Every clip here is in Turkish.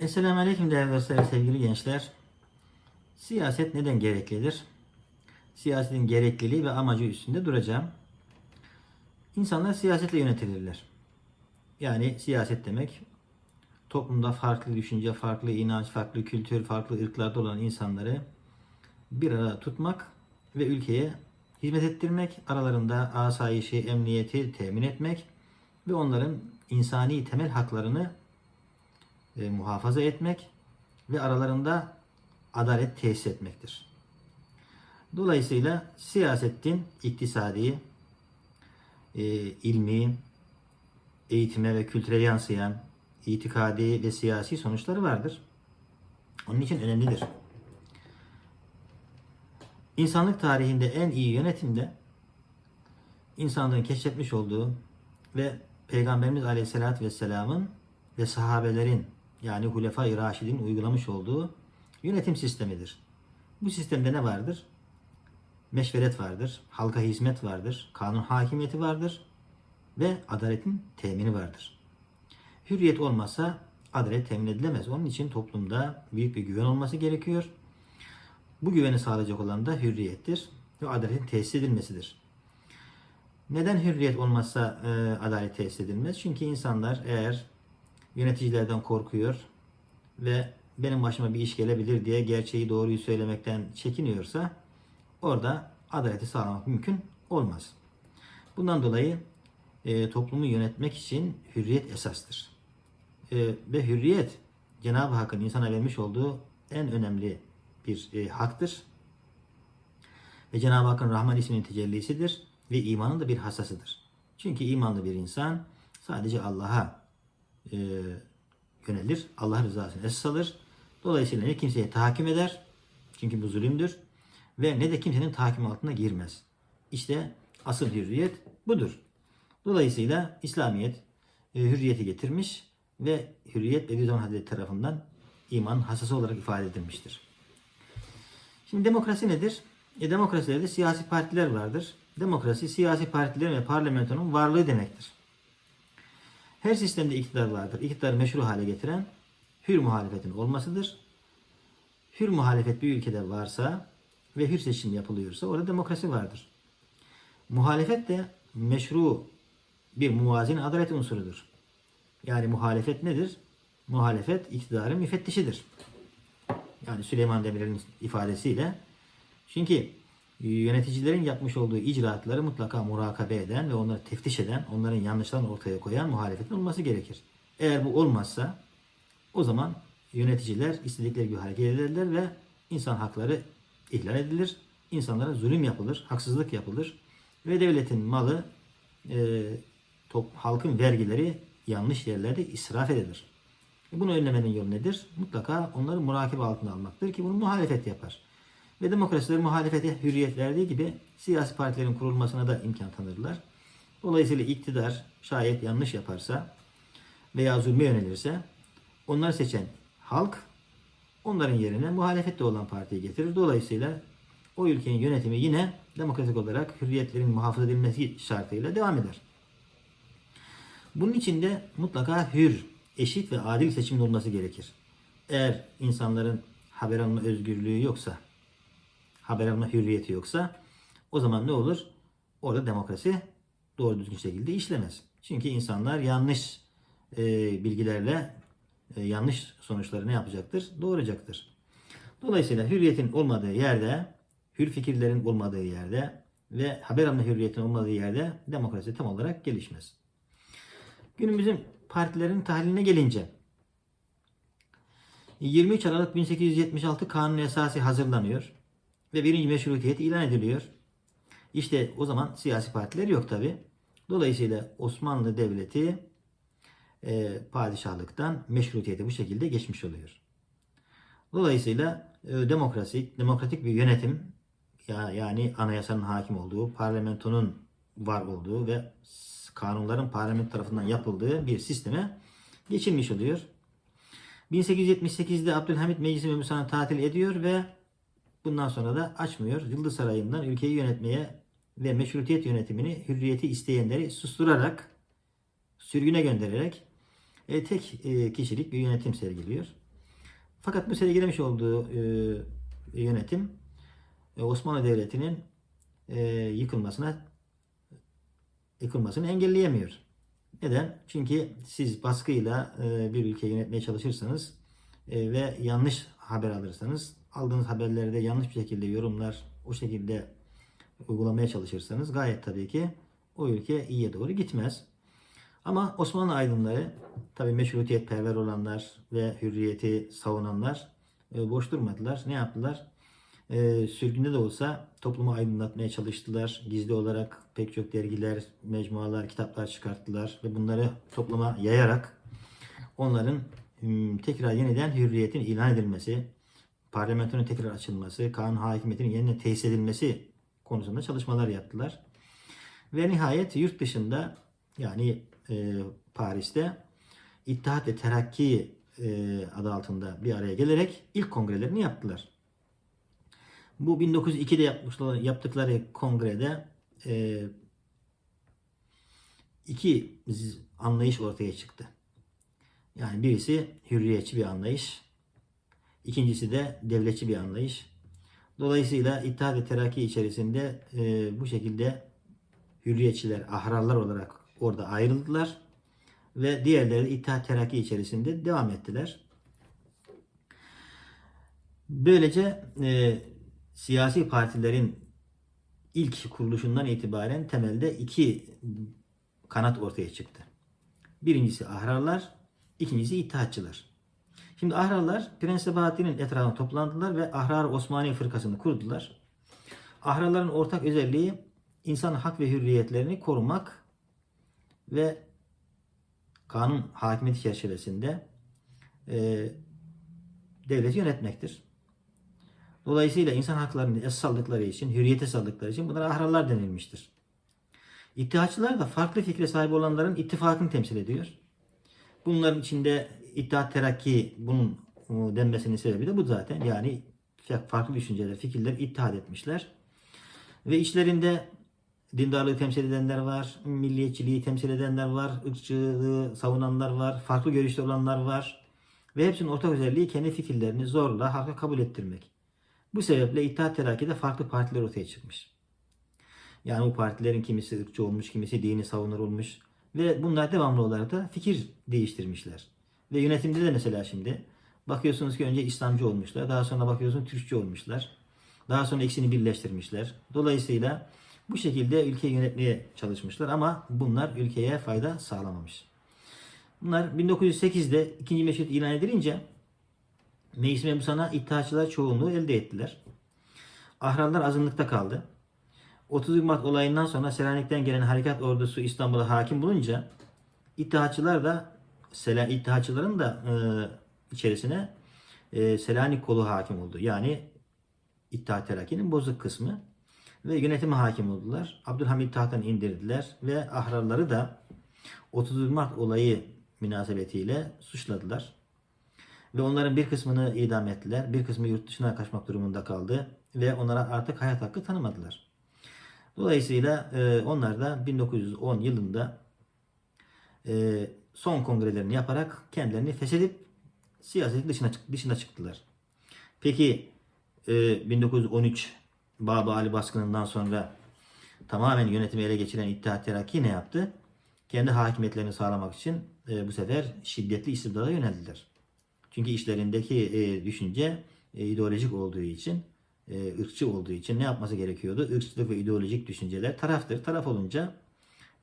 Esselamu Aleyküm değerli dostlar sevgili gençler. Siyaset neden gereklidir? Siyasetin gerekliliği ve amacı üstünde duracağım. İnsanlar siyasetle yönetilirler. Yani siyaset demek toplumda farklı düşünce, farklı inanç, farklı kültür, farklı ırklarda olan insanları bir arada tutmak ve ülkeye hizmet ettirmek, aralarında asayişi, emniyeti temin etmek ve onların insani temel haklarını e, muhafaza etmek ve aralarında adalet tesis etmektir. Dolayısıyla siyasetin iktisadi, e, ilmi, eğitime ve kültüre yansıyan itikadi ve siyasi sonuçları vardır. Onun için önemlidir. İnsanlık tarihinde en iyi yönetimde insanlığın keşfetmiş olduğu ve Peygamberimiz Aleyhisselatü Vesselam'ın ve sahabelerin yani Hulefai Raşid'in uygulamış olduğu yönetim sistemidir. Bu sistemde ne vardır? Meşveret vardır, halka hizmet vardır, kanun hakimiyeti vardır ve adaletin temini vardır. Hürriyet olmazsa adalet temin edilemez. Onun için toplumda büyük bir güven olması gerekiyor. Bu güveni sağlayacak olan da hürriyettir ve adaletin tesis edilmesidir. Neden hürriyet olmazsa e, adalet tesis edilmez? Çünkü insanlar eğer yöneticilerden korkuyor ve benim başıma bir iş gelebilir diye gerçeği doğruyu söylemekten çekiniyorsa orada adaleti sağlamak mümkün olmaz. Bundan dolayı e, toplumu yönetmek için hürriyet esastır. E, ve hürriyet Cenab-ı Hakk'ın insana vermiş olduğu en önemli bir e, haktır. Ve Cenab-ı Hakk'ın Rahman isminin tecellisidir ve imanın da bir hasasıdır. Çünkü imanlı bir insan sadece Allah'a e, yönelir. Allah rızasını esas alır. Dolayısıyla ne kimseye tahakküm eder. Çünkü bu zulümdür. Ve ne de kimsenin tahakküm altına girmez. İşte asıl hürriyet budur. Dolayısıyla İslamiyet e, hürriyeti getirmiş ve hürriyet Bediüzzaman Hazretleri tarafından iman hasası olarak ifade edilmiştir. Şimdi demokrasi nedir? E, demokrasilerde siyasi partiler vardır. Demokrasi siyasi partilerin ve parlamentonun varlığı demektir. Her sistemde iktidar vardır. İktidarı meşru hale getiren hür muhalefetin olmasıdır. Hür muhalefet bir ülkede varsa ve hür seçim yapılıyorsa orada demokrasi vardır. Muhalefet de meşru bir muvazin adalet unsurudur. Yani muhalefet nedir? Muhalefet iktidarın müfettişidir. Yani Süleyman Demirel'in ifadesiyle. Çünkü yöneticilerin yapmış olduğu icraatları mutlaka murakabe eden ve onları teftiş eden, onların yanlışlarını ortaya koyan muhalefetin olması gerekir. Eğer bu olmazsa o zaman yöneticiler istedikleri gibi hareket ederler ve insan hakları ihlal edilir. İnsanlara zulüm yapılır, haksızlık yapılır ve devletin malı, e, top, halkın vergileri yanlış yerlerde israf edilir. Bunu önlemenin yolu nedir? Mutlaka onları murakabe altına almaktır ki bunu muhalefet yapar. Ve demokrasiler muhalefete hürriyet verdiği gibi siyasi partilerin kurulmasına da imkan tanırlar. Dolayısıyla iktidar şayet yanlış yaparsa veya zulme yönelirse onları seçen halk onların yerine muhalefette olan partiyi getirir. Dolayısıyla o ülkenin yönetimi yine demokratik olarak hürriyetlerin muhafaza edilmesi şartıyla devam eder. Bunun için de mutlaka hür, eşit ve adil seçimin olması gerekir. Eğer insanların haber alma özgürlüğü yoksa, haber alma hürriyeti yoksa o zaman ne olur? Orada demokrasi doğru düzgün şekilde işlemez. Çünkü insanlar yanlış e, bilgilerle e, yanlış sonuçları ne yapacaktır? Doğuracaktır. Dolayısıyla hürriyetin olmadığı yerde, hür fikirlerin olmadığı yerde ve haber alma hürriyetin olmadığı yerde demokrasi tam olarak gelişmez. Günümüzün partilerin tahliline gelince 23 Aralık 1876 Kanun Esası hazırlanıyor ve birinci meşrutiyet ilan ediliyor. İşte o zaman siyasi partiler yok tabi. Dolayısıyla Osmanlı Devleti e, padişahlıktan meşrutiyete bu şekilde geçmiş oluyor. Dolayısıyla e, demokrasi, demokratik bir yönetim ya, yani anayasanın hakim olduğu, parlamentonun var olduğu ve kanunların parlament tarafından yapıldığı bir sisteme geçilmiş oluyor. 1878'de Abdülhamit Meclisi Memusanı tatil ediyor ve bundan sonra da açmıyor. Yıldız Sarayı'ndan ülkeyi yönetmeye ve meşrutiyet yönetimini, hürriyeti isteyenleri susturarak, sürgüne göndererek e, tek e, kişilik bir yönetim sergiliyor. Fakat bu sergilemiş olduğu e, yönetim e, Osmanlı Devleti'nin e, yıkılmasına yıkılmasını engelleyemiyor. Neden? Çünkü siz baskıyla e, bir ülkeyi yönetmeye çalışırsanız e, ve yanlış haber alırsanız aldığınız haberleri de yanlış bir şekilde yorumlar o şekilde uygulamaya çalışırsanız gayet tabii ki o ülke iyiye doğru gitmez. Ama Osmanlı aydınları tabii meşrutiyetperver olanlar ve hürriyeti savunanlar e, boş durmadılar. Ne yaptılar? E, sürgünde de olsa toplumu aydınlatmaya çalıştılar. Gizli olarak pek çok dergiler, mecmualar, kitaplar çıkarttılar ve bunları topluma yayarak onların hmm, tekrar yeniden hürriyetin ilan edilmesi, parlamentonun tekrar açılması, kanun hakimiyetinin yeniden tesis edilmesi konusunda çalışmalar yaptılar. Ve nihayet yurt dışında yani e, Paris'te İttihat ve Terakki e, adı altında bir araya gelerek ilk kongrelerini yaptılar. Bu 1902'de yapmışlar, yaptıkları kongrede e, iki anlayış ortaya çıktı. Yani birisi hürriyetçi bir anlayış, ikincisi de devletçi bir anlayış. Dolayısıyla İttihat ve Terakki içerisinde e, bu şekilde hürriyetçiler, ahrarlar olarak orada ayrıldılar ve diğerleri İttihat Terakki içerisinde devam ettiler. Böylece e, siyasi partilerin ilk kuruluşundan itibaren temelde iki kanat ortaya çıktı. Birincisi ahrarlar, ikincisi ittihatçılar. Şimdi ahrarlar Prens Sabahattin'in etrafına toplandılar ve Ahrar Osmani fırkasını kurdular. Ahrarların ortak özelliği insan hak ve hürriyetlerini korumak ve kanun hakimiyeti çerçevesinde e, devleti yönetmektir. Dolayısıyla insan haklarını es saldıkları için, hürriyete saldıkları için bunlara ahrarlar denilmiştir. İttihatçılar da farklı fikre sahip olanların ittifakını temsil ediyor. Bunların içinde İttihat Terakki bunun e, denmesinin sebebi de bu zaten. Yani farklı düşünceler, fikirler ittihad etmişler. Ve içlerinde dindarlığı temsil edenler var, milliyetçiliği temsil edenler var, ırkçılığı savunanlar var, farklı görüşte olanlar var. Ve hepsinin ortak özelliği kendi fikirlerini zorla halka kabul ettirmek. Bu sebeple İttihat Terakki'de farklı partiler ortaya çıkmış. Yani bu partilerin kimisi ırkçı olmuş, kimisi dini savunur olmuş. Ve bunlar devamlı olarak da fikir değiştirmişler. Ve yönetimde de mesela şimdi bakıyorsunuz ki önce İslamcı olmuşlar. Daha sonra bakıyorsunuz Türkçü olmuşlar. Daha sonra ikisini birleştirmişler. Dolayısıyla bu şekilde ülkeyi yönetmeye çalışmışlar ama bunlar ülkeye fayda sağlamamış. Bunlar 1908'de ikinci meşrut ilan edilince Meclis Mebusan'a İttihatçılar çoğunluğu elde ettiler. Ahrarlar azınlıkta kaldı. 30 Mart olayından sonra Selanik'ten gelen harekat ordusu İstanbul'a hakim bulunca İttihatçılar da Sela İttihatçıların da e, içerisine e, Selanik kolu hakim oldu. Yani İttihat Terakki'nin bozuk kısmı ve yönetime hakim oldular. Abdülhamit tahttan indirdiler ve ahrarları da 30 Mart olayı münasebetiyle suçladılar. Ve onların bir kısmını idam ettiler. Bir kısmı yurt dışına kaçmak durumunda kaldı. Ve onlara artık hayat hakkı tanımadılar. Dolayısıyla e, onlar da 1910 yılında e, son kongrelerini yaparak kendilerini feshedip siyasetin dışına, dışına çıktılar. Peki e, 1913 Baba Ali baskınından sonra tamamen yönetimi ele geçiren İttihat Terakki ne yaptı? Kendi hakimiyetlerini sağlamak için e, bu sefer şiddetli istibdada yöneldiler. Çünkü işlerindeki e, düşünce e, ideolojik olduğu için, e, ırkçı olduğu için ne yapması gerekiyordu? Irkçılık ve ideolojik düşünceler taraftır. Taraf olunca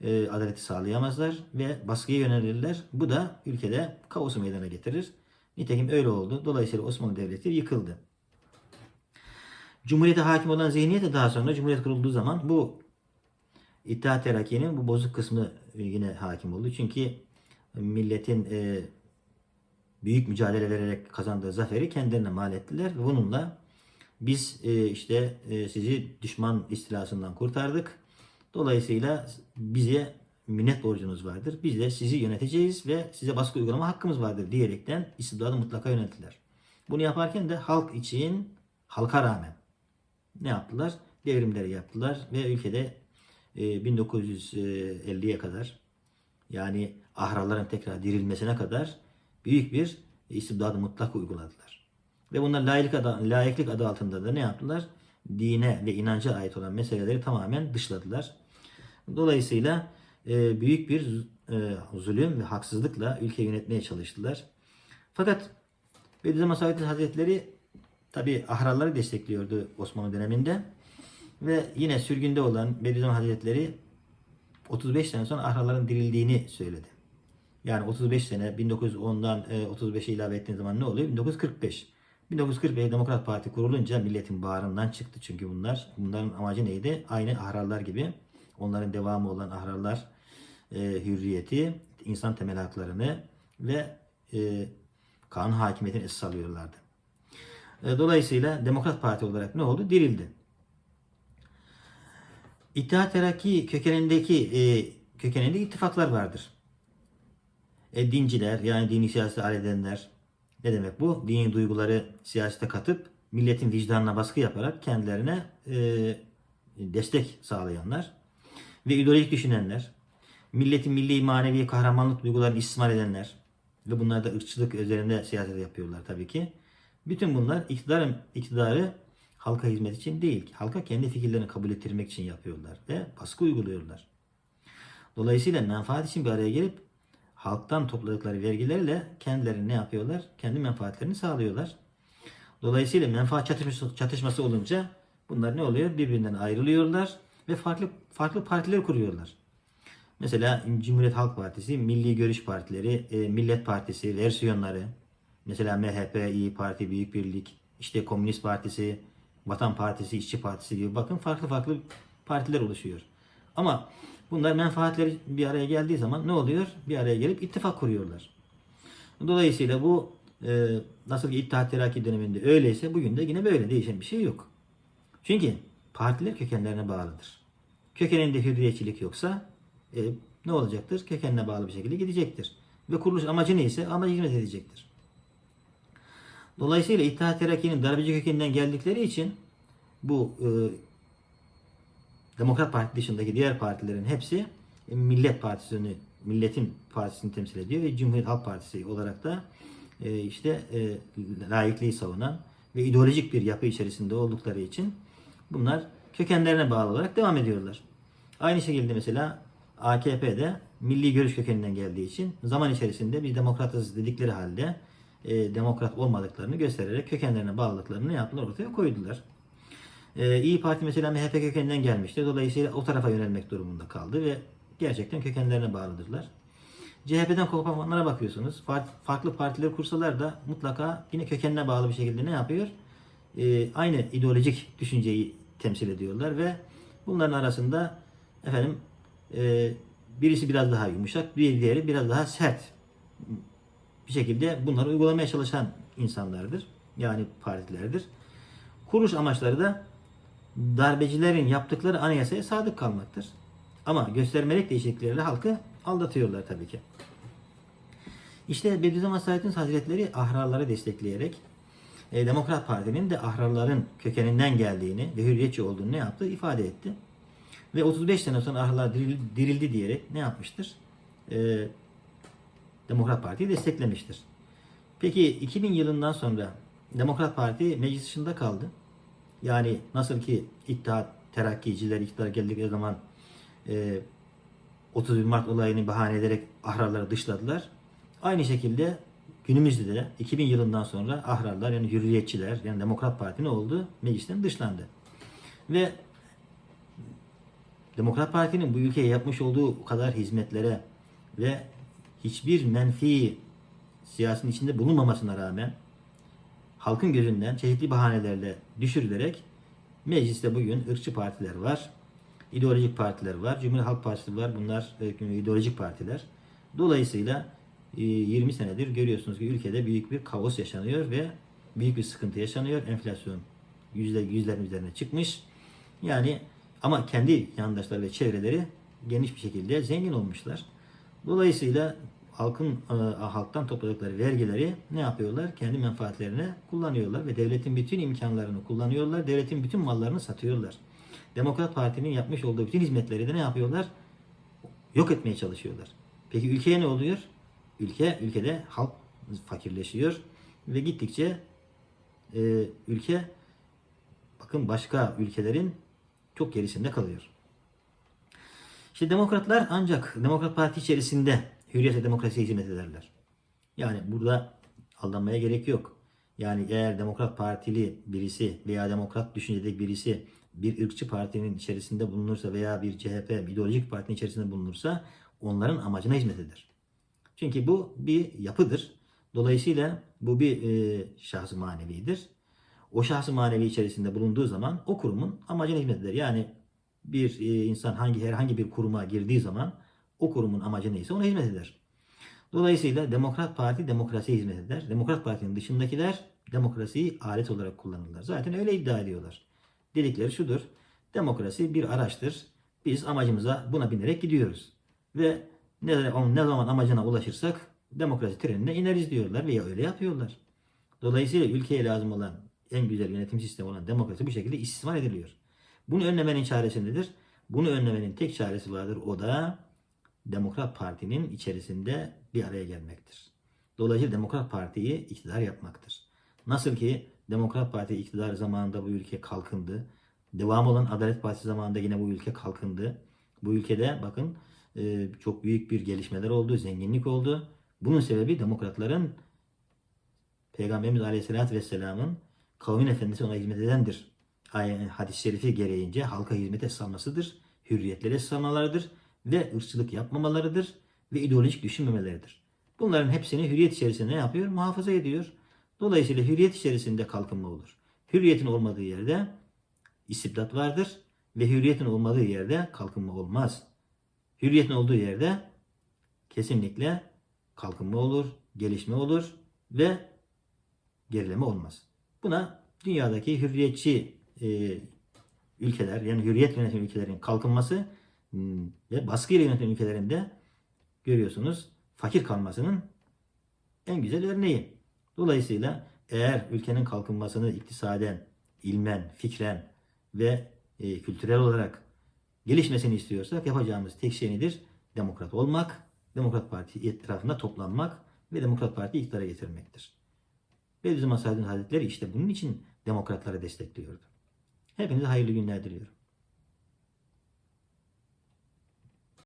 e, adaleti sağlayamazlar ve baskıya yönelirler. Bu da ülkede kaosu meydana getirir. Nitekim öyle oldu. Dolayısıyla Osmanlı Devleti yıkıldı. Cumhuriyete hakim olan zihniyet de daha sonra Cumhuriyet kurulduğu zaman bu İttihat Terakki'nin bu bozuk kısmı yine hakim oldu. Çünkü milletin e, büyük mücadele vererek kazandığı zaferi kendilerine mal ettiler. Bununla biz e, işte e, sizi düşman istilasından kurtardık. Dolayısıyla bize minnet borcunuz vardır. Biz de sizi yöneteceğiz ve size baskı uygulama hakkımız vardır diyerekten istibdadı mutlaka yönettiler. Bunu yaparken de halk için halka rağmen ne yaptılar? Devrimleri yaptılar ve ülkede e, 1950'ye kadar yani ahrarların tekrar dirilmesine kadar büyük bir istibdadı mutlak uyguladılar. Ve bunlar layıklık adı, layıklık adı altında da ne yaptılar? Dine ve inanca ait olan meseleleri tamamen dışladılar. Dolayısıyla e, büyük bir e, zulüm ve haksızlıkla ülke yönetmeye çalıştılar. Fakat Bediüzzaman Saadettin Hazretleri tabi ahrarları destekliyordu Osmanlı döneminde. Ve yine sürgünde olan Bediüzzaman Hazretleri 35 sene sonra ahrarların dirildiğini söyledi. Yani 35 sene 1910'dan e, 35'e ilave ettiğin zaman ne oluyor? 1945. 1945 Demokrat Parti kurulunca milletin bağrından çıktı çünkü bunlar. Bunların amacı neydi? Aynı ahrarlar gibi. Onların devamı olan ahrarlar e, hürriyeti, insan temel haklarını ve e, kanun hakimiyetini esas alıyorlardı. E, dolayısıyla Demokrat Parti olarak ne oldu? Dirildi. İttihat Terakki kökenindeki e, kökeninde ittifaklar vardır. E, dinciler yani dini siyasete halledenler ne demek bu? Dini duyguları siyasete katıp milletin vicdanına baskı yaparak kendilerine e, destek sağlayanlar ve ideolojik düşünenler, milletin milli manevi kahramanlık duygularını istismar edenler ve bunlar da ırkçılık üzerinde siyaset yapıyorlar tabii ki. Bütün bunlar iktidarın iktidarı halka hizmet için değil, halka kendi fikirlerini kabul ettirmek için yapıyorlar ve baskı uyguluyorlar. Dolayısıyla menfaat için bir araya gelip halktan topladıkları vergilerle kendileri ne yapıyorlar? Kendi menfaatlerini sağlıyorlar. Dolayısıyla menfaat çatışması, çatışması olunca bunlar ne oluyor? Birbirinden ayrılıyorlar ve farklı farklı partiler kuruyorlar. Mesela Cumhuriyet Halk Partisi, Milli Görüş Partileri, e, Millet Partisi versiyonları, mesela MHP, İyi Parti, Büyük Birlik, işte Komünist Partisi, Vatan Partisi, İşçi Partisi gibi bakın farklı farklı partiler oluşuyor. Ama bunlar menfaatleri bir araya geldiği zaman ne oluyor? Bir araya gelip ittifak kuruyorlar. Dolayısıyla bu e, nasıl ki İttihat Terakki döneminde öyleyse bugün de yine böyle değişen bir şey yok. Çünkü partiler kökenlerine bağlıdır. Kökeninde hürriyetçilik yoksa e, ne olacaktır? Kökenine bağlı bir şekilde gidecektir. Ve kuruluş amacı neyse amacı hizmet edecektir. Dolayısıyla İttihat Terakki'nin darbeci kökeninden geldikleri için bu e, Demokrat Parti dışındaki diğer partilerin hepsi e, Millet Partisi'ni, milletin partisini temsil ediyor ve Cumhuriyet Halk Partisi olarak da e, işte e, layıklığı savunan ve ideolojik bir yapı içerisinde oldukları için bunlar kökenlerine bağlı olarak devam ediyorlar. Aynı şekilde mesela AKP'de milli görüş kökeninden geldiği için zaman içerisinde bir demokratız dedikleri halde e, demokrat olmadıklarını göstererek kökenlerine bağlılıklarını yaptılar ortaya koydular. E, İyi Parti mesela MHP kökeninden gelmişti. Dolayısıyla o tarafa yönelmek durumunda kaldı ve gerçekten kökenlerine bağlıdırlar. CHP'den kopanlara bakıyorsunuz. Farklı partiler kursalar da mutlaka yine kökenine bağlı bir şekilde ne yapıyor? E, aynı ideolojik düşünceyi temsil ediyorlar ve bunların arasında efendim e, birisi biraz daha yumuşak, bir diğeri biraz daha sert bir şekilde bunları uygulamaya çalışan insanlardır. Yani partilerdir. Kuruluş amaçları da darbecilerin yaptıkları anayasaya sadık kalmaktır. Ama göstermelik değişiklikleriyle halkı aldatıyorlar tabii ki. İşte Bediüzzaman Saadettin Hazretleri ahrarları destekleyerek e, Demokrat Parti'nin de ahrarların kökeninden geldiğini ve hürriyetçi olduğunu ne yaptı? ifade etti. Ve 35 sene sonra ahrarlar dirildi diyerek ne yapmıştır? E, Demokrat Parti'yi desteklemiştir. Peki 2000 yılından sonra Demokrat Parti meclis dışında kaldı. Yani nasıl ki İttihat Terakkiciler iktidara geldikleri zaman e, 31 Mart olayını bahane ederek ahrarları dışladılar. Aynı şekilde günümüzde de 2000 yılından sonra ahrarlar yani hürriyetçiler yani Demokrat Parti ne oldu? Meclisten dışlandı. Ve Demokrat Parti'nin bu ülkeye yapmış olduğu kadar hizmetlere ve hiçbir menfi siyasetin içinde bulunmamasına rağmen halkın gözünden çeşitli bahanelerle düşürülerek mecliste bugün ırkçı partiler var. ideolojik partiler var. Cumhuriyet Halk Partisi var. Bunlar e, ideolojik partiler. Dolayısıyla 20 e, senedir görüyorsunuz ki ülkede büyük bir kaos yaşanıyor ve büyük bir sıkıntı yaşanıyor. Enflasyon yüzde yüzlerin üzerine çıkmış. Yani ama kendi yandaşları ve çevreleri geniş bir şekilde zengin olmuşlar. Dolayısıyla halkın e, halktan topladıkları vergileri ne yapıyorlar? Kendi menfaatlerine kullanıyorlar ve devletin bütün imkanlarını kullanıyorlar. Devletin bütün mallarını satıyorlar. Demokrat Parti'nin yapmış olduğu bütün hizmetleri de ne yapıyorlar? Yok etmeye çalışıyorlar. Peki ülkeye ne oluyor? Ülke ülkede halk fakirleşiyor ve gittikçe e, ülke bakın başka ülkelerin çok gerisinde kalıyor. İşte demokratlar ancak Demokrat Parti içerisinde hürriyet ve demokrasiye hizmet ederler. Yani burada aldanmaya gerek yok. Yani eğer Demokrat Partili birisi veya Demokrat düşüncedeki birisi bir ırkçı partinin içerisinde bulunursa veya bir CHP, ideolojik partinin içerisinde bulunursa onların amacına hizmet eder. Çünkü bu bir yapıdır. Dolayısıyla bu bir e, şahsı manevidir. O şahsı manevi içerisinde bulunduğu zaman o kurumun amacına hizmet eder. Yani bir e, insan hangi herhangi bir kuruma girdiği zaman o kurumun amacı neyse ona hizmet eder. Dolayısıyla Demokrat Parti demokrasiye hizmet eder. Demokrat Parti'nin dışındakiler demokrasiyi alet olarak kullanırlar. Zaten öyle iddia ediyorlar. Dedikleri şudur. Demokrasi bir araçtır. Biz amacımıza buna binerek gidiyoruz. Ve ne, ne zaman amacına ulaşırsak demokrasi trenine ineriz diyorlar veya öyle yapıyorlar. Dolayısıyla ülkeye lazım olan en güzel yönetim sistemi olan demokrasi bu şekilde istismar ediliyor. Bunu önlemenin çaresi nedir? Bunu önlemenin tek çaresi vardır. O da Demokrat Parti'nin içerisinde bir araya gelmektir. Dolayısıyla Demokrat Parti'yi iktidar yapmaktır. Nasıl ki Demokrat Parti iktidar zamanında bu ülke kalkındı. Devam olan Adalet Partisi zamanında yine bu ülke kalkındı. Bu ülkede bakın e, çok büyük bir gelişmeler oldu, zenginlik oldu. Bunun sebebi demokratların Peygamberimiz Aleyhisselatü Vesselam'ın kavmin efendisi ona hizmet edendir. Hadis-i şerifi gereğince halka hizmete salmasıdır, hürriyetlere salmalarıdır ve ırkçılık yapmamalarıdır ve ideolojik düşünmemeleridir. Bunların hepsini hürriyet içerisinde ne yapıyor? Muhafaza ediyor. Dolayısıyla hürriyet içerisinde kalkınma olur. Hürriyetin olmadığı yerde istibdat vardır ve hürriyetin olmadığı yerde kalkınma olmaz. Hürriyetin olduğu yerde kesinlikle kalkınma olur, gelişme olur ve gerileme olmaz. Buna dünyadaki hürriyetçi e, ülkeler yani hürriyet yöneten ülkelerin kalkınması ve baskıyla yöneten ülkelerin de görüyorsunuz fakir kalmasının en güzel örneği. Dolayısıyla eğer ülkenin kalkınmasını iktisaden, ilmen, fikren ve e, kültürel olarak gelişmesini istiyorsak yapacağımız tek şey nedir? Demokrat olmak, Demokrat Parti etrafında toplanmak ve Demokrat Parti iktidara getirmektir. Bediüzzaman Saadet'in Hazretleri işte bunun için demokratları destekliyordu. Hepinize hayırlı günler diliyorum.